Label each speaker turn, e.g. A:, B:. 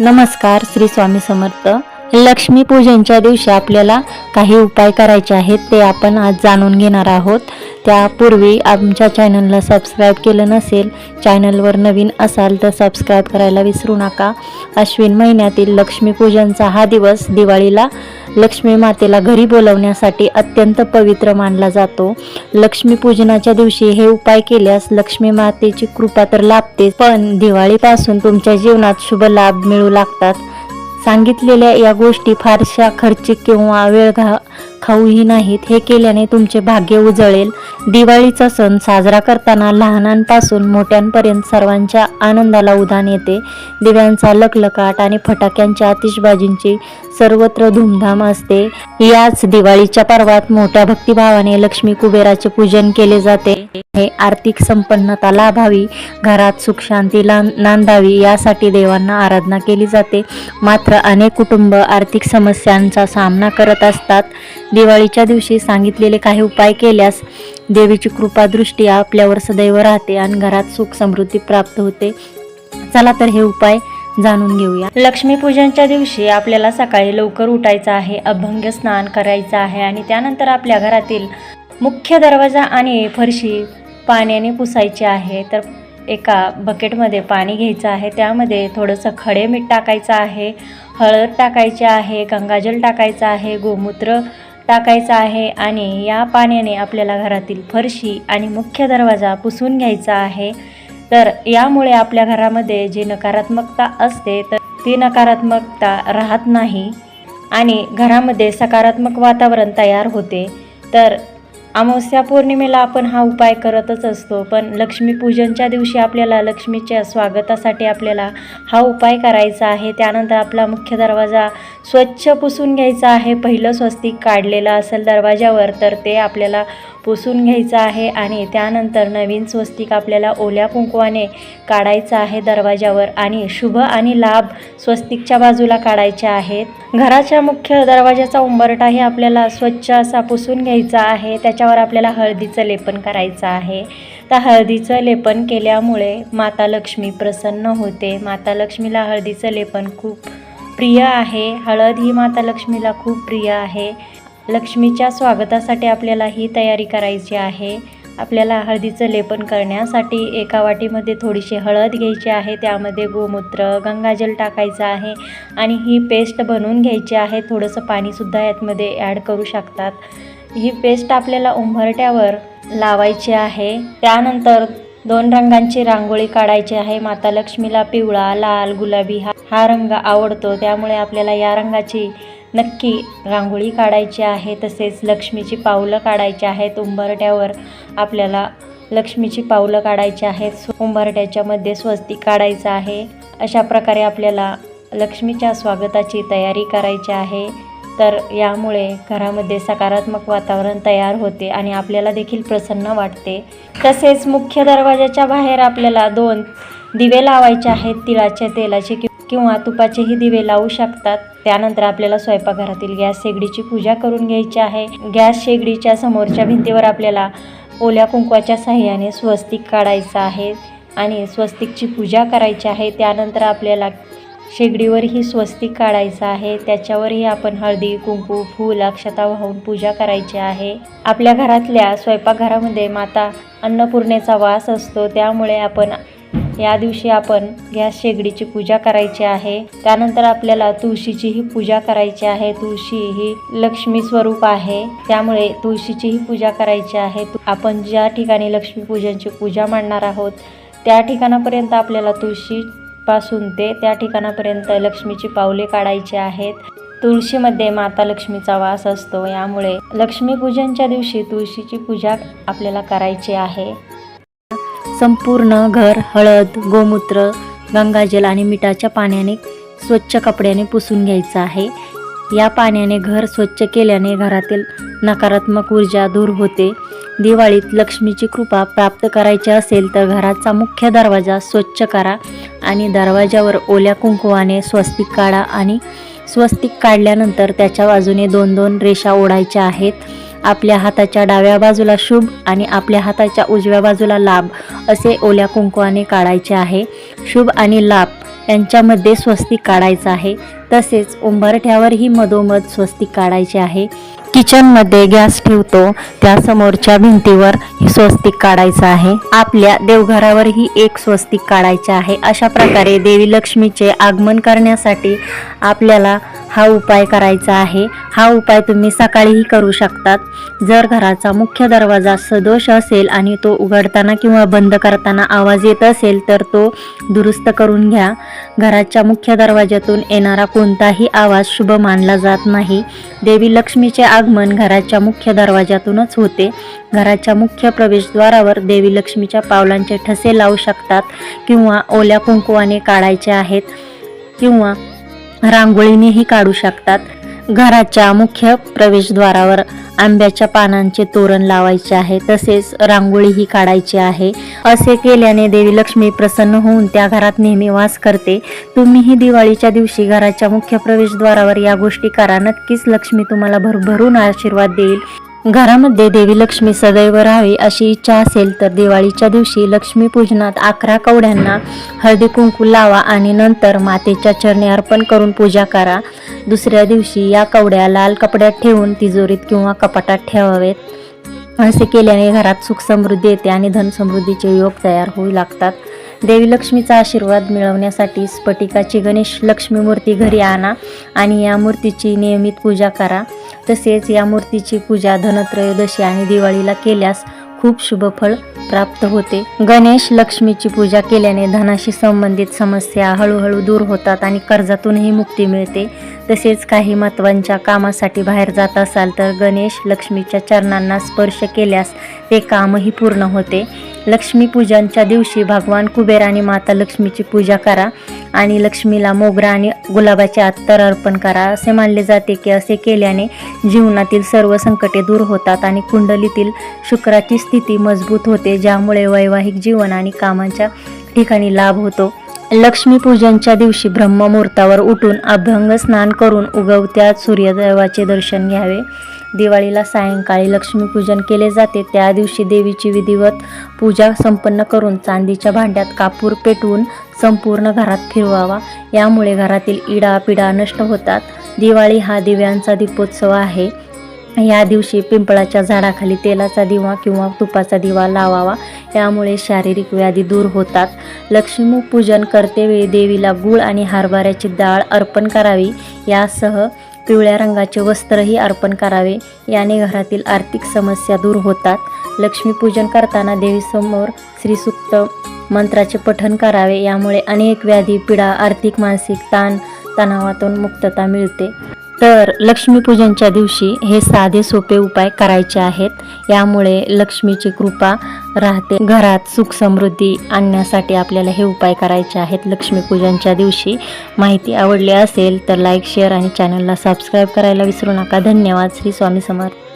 A: नमस्कार श्री स्वामी समर्थ. लक्ष्मी पूजनच्या दिवशी आपल्याला काही उपाय करायचे आहेत ते आपण आज जाणून घेणार आहोत. त्यापूर्वी आमच्या चॅनलला सबस्क्राईब केलं नसेल चॅनलवर नवीन असाल तर सबस्क्राईब करायला विसरू नका. अश्विन महिन्यातील लक्ष्मीपूजनचा हा दिवस दिवाळीला लक्ष्मी मातेला घरी बोलवण्यासाठी अत्यंत पवित्र मानला जातो. लक्ष्मीपूजनाच्या दिवशी हे उपाय केल्यास लक्ष्मी मातेची कृपा तर लाभते पण दिवाळीपासून तुमच्या जीवनात शुभ लाभ मिळू लागतात. सांगितलेल्या या गोष्टी फारशा खर्चिक किंवा वेळ घा खाऊही नाहीत. हे केल्याने तुमचे भाग्य उजळेल. दिवाळीचा सण साजरा करताना लहानांपासून मोठ्यांपर्यंत सर्वांच्या आनंदाला उधाण येते. दिव्यांचा लखलकाट आणि फटाक्यांच्या आतिषबाजींची सर्वत्र धूमधाम असते. याच दिवाळीच्या पर्वात मोठ्या भक्तिभावाने लक्ष्मी कुबेराचे पूजन केले जाते. हे आर्थिक संपन्नता लाभावी घरात सुख शांती लां- नांदावी यासाठी देवांना आराधना केली जाते. मात्र अनेक कुटुंब आर्थिक समस्यांचा सामना करत असतात. दिवाळीच्या दिवशी सांगितलेले काही उपाय केल्यास देवीची कृपादृष्टी आपल्यावर सदैव राहते आणि घरात सुख समृद्धी प्राप्त होते. चला तर हे उपाय जाणून घेऊया. लक्ष्मीपूजनच्या दिवशी आपल्याला सकाळी लवकर उठायचं आहे अभंग स्नान करायचं आहे आणि त्यानंतर आपल्या घरातील मुख्य दरवाजा आणि फरशी पाण्याने पुसायची आहे. तर एका बकेटमध्ये पाणी घ्यायचं आहे. त्यामध्ये थोडंसं खडे मीठ टाकायचं आहे हळद टाकायची आहे गंगाजल टाकायचं आहे गोमूत्र टाकायचं आहे आणि या पाण्याने आपल्याला घरातील फरशी आणि मुख्य दरवाजा पुसून घ्यायचा आहे. तर यामुळे आपल्या घरामध्ये जी नकारात्मकता असते तर ती नकारात्मकता राहत नाही आणि घरामध्ये सकारात्मक वातावरण तयार होते. तर अमावस्या पौर्णिमेला आपण हा उपाय करतच असतो पण लक्ष्मीपूजनच्या दिवशी आपल्याला लक्ष्मीच्या स्वागतासाठी आपल्याला हा उपाय करायचा आहे. त्यानंतर आपला मुख्य दरवाजा स्वच्छ पुसून घ्यायचा आहे. पहिलं स्वस्तिक काढलेलं असेल दरवाजावर तर ते आपल्याला पुसून घ्यायचं आहे आणि त्यानंतर नवीन स्वस्तिक आपल्याला ओल्या कुंकवाने काढायचं आहे दरवाजावर आणि शुभ आणि लाभ स्वस्तिकच्या बाजूला काढायचे आहेत. घराच्या मुख्य दरवाजाचा उंबरटाही आपल्याला स्वच्छ असा पुसून घ्यायचा आहे. त्याच्यावर आपल्याला हळदीचं लेपन करायचं आहे. तर हळदीचं लेपन केल्यामुळे माता लक्ष्मी प्रसन्न होते. माता लक्ष्मीला हळदीचं लेपन खूप प्रिय आहे. हळद ही माता लक्ष्मीला खूप प्रिय आहे. लक्ष्मीच्या स्वागतासाठी आपल्याला ही तयारी करायची आहे. आपल्याला हळदीचं लेपन करण्यासाठी एका वाटीमध्ये थोडीशी हळद घ्यायची आहे. त्यामध्ये गोमूत्र गंगाजल टाकायचं आहे आणि ही पेस्ट बनवून घ्यायची आहे. थोडंसं पाणीसुद्धा यातमध्ये ॲड करू शकतात. ही पेस्ट आपल्याला उंबरट्यावर लावायची आहे. त्यानंतर दोन रंगांची रांगोळी काढायची आहे. माता लक्ष्मीला पिवळा लाल गुलाबी हा हा रंग आवडतो. त्यामुळे आपल्याला या रंगाची नक्की रांगोळी काढायची आहे तसेच लक्ष्मीची पावलं काढायची आहेत. उंबरट्यावर आपल्याला लक्ष्मीची पावलं काढायची आहेत. उंबरट्याच्यामध्ये स्वस्ती स्वस्तिक काढायचं आहे. अशा प्रकारे आपल्याला लक्ष्मीच्या स्वागताची तयारी करायची आहे. तर यामुळे घरामध्ये सकारात्मक वातावरण तयार होते आणि आपल्याला देखील प्रसन्न वाटते. तसेच मुख्य दरवाजाच्या बाहेर आपल्याला दोन दिवे लावायचे आहेत. तिळाच्या तेलाचे किंवा तुपाचेही दिवे लावू शकतात. त्यानंतर आपल्याला स्वयंपाकघरातील गॅस शेगडीची पूजा करून घ्यायची आहे. गॅस शेगडीच्या समोरच्या भिंतीवर आपल्याला ओल्या कुंकवाच्या साह्याने स्वस्तिक काढायचं आहे आणि स्वस्तिकची पूजा करायची आहे. त्यानंतर आपल्याला शेगडीवरही स्वस्तिक काढायचं आहे. त्याच्यावरही आपण हळदी कुंकू फूल अक्षता वाहून पूजा करायची आहे. आपल्या घरातल्या स्वयंपाकघरामध्ये माता अन्नपूर्णेचा वास असतो. त्यामुळे आपण या दिवशी आपण गॅस शेगडीची पूजा करायची आहे. त्यानंतर आपल्याला तुळशीचीही पूजा करायची आहे. तुळशी ही लक्ष्मी स्वरूप आहे. त्यामुळे तुळशीचीही पूजा करायची आहे. आपण ज्या ठिकाणी लक्ष्मीपूजनची पूजा मांडणार आहोत त्या ठिकाणापर्यंत आपल्याला तुळशीपासून ते त्या ठिकाणापर्यंत लक्ष्मीची पावले काढायची आहेत. तुळशीमध्ये माता लक्ष्मीचा वास असतो. यामुळे लक्ष्मीपूजनच्या दिवशी तुळशीची पूजा आपल्याला करायची आहे. संपूर्ण घर हळद गोमूत्र गंगाजल आणि मिठाच्या पाण्याने स्वच्छ कपड्याने पुसून घ्यायचं आहे. या पाण्याने घर स्वच्छ केल्याने घरातील नकारात्मक ऊर्जा दूर होते. दिवाळीत लक्ष्मीची कृपा प्राप्त करायची असेल तर घराचा मुख्य दरवाजा स्वच्छ करा आणि दरवाजावर ओल्या कुंकुवाने स्वस्तिक काढा आणि स्वस्तिक काढल्यानंतर त्याच्या बाजूने दोन दोन रेषा ओढायच्या आहेत. आपल्या हाताच्या डाव्या बाजूला शुभ आणि आपल्या हाताच्या उजव्या बाजूला लाभ असे ओल्या कुंकवाने काढायचे आहे. शुभ आणि लाभ यांच्यामध्ये स्वस्तिक काढायचं आहे. तसेच उंबरठ्यावरही मधोमध स्वस्तिक काढायचे आहे. किचनमध्ये गॅस ठेवतो. त्या समोरच्या भिंतीवर स्वस्तिक काढायचं आहे. आपल्या देवघरावरही एक स्वस्तिक काढायचे आहे. अशा प्रकारे देवी लक्ष्मीचे आगमन करण्यासाठी आपल्याला हा उपाय करायचा आहे. हा उपाय तुम्ही सकाळीही करू शकतात. जर घराचा मुख्य दरवाजा सदोष असेल आणि तो उघडताना किंवा बंद करताना आवाज येत असेल तर तो दुरुस्त करून घ्या. घराच्या मुख्य दरवाजातून येणारा कोणताही आवाज शुभ मानला जात नाही. देवी लक्ष्मीचे आगमन घराच्या मुख्य दरवाजातूनच होते. घराच्या मुख्य प्रवेशद्वारावर देवी लक्ष्मीच्या पावलांचे ठसे लावू शकतात किंवा ओल्या कुंकुवाने काढायचे आहेत किंवा रांगोळीनेही काढू शकतात. घराच्या मुख्य प्रवेशद्वारावर आंब्याच्या पानांचे तोरण लावायचे आहे तसेच रांगोळीही काढायची आहे. असे केल्याने देवी लक्ष्मी प्रसन्न होऊन त्या घरात नेहमी वास करते. तुम्हीही दिवाळीच्या दिवशी घराच्या मुख्य प्रवेशद्वारावर या गोष्टी करा. नक्कीच लक्ष्मी तुम्हाला भरभरून आशीर्वाद देईल. घरामध्ये देवी लक्ष्मी सदैव राहावी अशी इच्छा असेल तर दिवाळीच्या दिवशी लक्ष्मीपूजनात अकरा कवड्यांना हळदी कुंकू लावा आणि नंतर मातेच्या चरणी अर्पण करून पूजा करा. दुसऱ्या दिवशी या कवड्या लाल कपड्यात ठेवून तिजोरीत किंवा कपाटात ठेवावेत. असे केल्याने घरात सुख समृद्धी येते आणि धन समृद्धीचे योग तयार होऊ लागतात. देवी लक्ष्मीचा आशीर्वाद मिळवण्यासाठी स्फटिकाची गणेश लक्ष्मी मूर्ती घरी आणा आणि या मूर्तीची नियमित पूजा करा. तसेच या मूर्तीची पूजा धनत्रयोदशी आणि दिवाळीला केल्यास खूप शुभफळ प्राप्त होते. गणेश लक्ष्मीची पूजा केल्याने धनाशी संबंधित समस्या हळूहळू दूर होतात आणि कर्जातूनही मुक्ती मिळते. तसेच काही महत्त्वांच्या कामासाठी बाहेर जात असाल तर गणेश लक्ष्मीच्या चरणांना स्पर्श केल्यास ते कामही पूर्ण होते. लक्ष्मीपूजनच्या दिवशी भगवान कुबेर आणि माता लक्ष्मीची पूजा करा आणि लक्ष्मीला मोगरा आणि गुलाबाचे अत्तर अर्पण करा. असे मानले जाते की असे केल्याने जीवनातील सर्व संकटे दूर होतात आणि कुंडलीतील शुक्राची स्थिती मजबूत होते ज्यामुळे वैवाहिक जीवन आणि कामांच्या ठिकाणी लाभ होतो. लक्ष्मीपूजनच्या दिवशी ब्रह्ममुहूर्तावर उठून अभ्यंग स्नान करून उगवत्या सूर्यदेवाचे दर्शन घ्यावे. दिवाळीला सायंकाळी लक्ष्मीपूजन केले जाते. त्या दिवशी देवीची विधिवत पूजा संपन्न करून चांदीच्या भांड्यात कापूर पेटवून संपूर्ण घरात फिरवावा. यामुळे घरातील इडा पिडा नष्ट होतात. दिवाळी हा दिव्यांचा दीपोत्सव आहे. या दिवशी पिंपळाच्या झाडाखाली तेलाचा दिवा किंवा तुपाचा दिवा लावावा. यामुळे शारीरिक व्याधी दूर होतात. लक्ष्मीपूजन करतेवेळी देवीला गूळ आणि हरभऱ्याची डाळ अर्पण करावी. यासह पिवळ्या रंगाचे वस्त्रही अर्पण करावे. याने घरातील आर्थिक समस्या दूर होतात. लक्ष्मीपूजन करताना देवीसमोर श्रीसुक्त मंत्राचे पठन करावे. यामुळे अनेक व्याधी पीडा आर्थिक मानसिक ताण तणावातून मुक्तता मिळते. तर लक्ष्मीपूजनच्या दिवशी हे साधे सोपे उपाय करायचे आहेत. यामुळे लक्ष्मीची कृपा राहते. घरात सुख समृद्धी आणण्यासाठी आपल्याला हे उपाय करायचे आहेत. लक्ष्मीपूजनच्या दिवशी माहिती आवडली असेल तर लाईक शेअर आणि चॅनलला सबस्क्राईब करायला विसरू नका. धन्यवाद. श्री स्वामी समर्थ.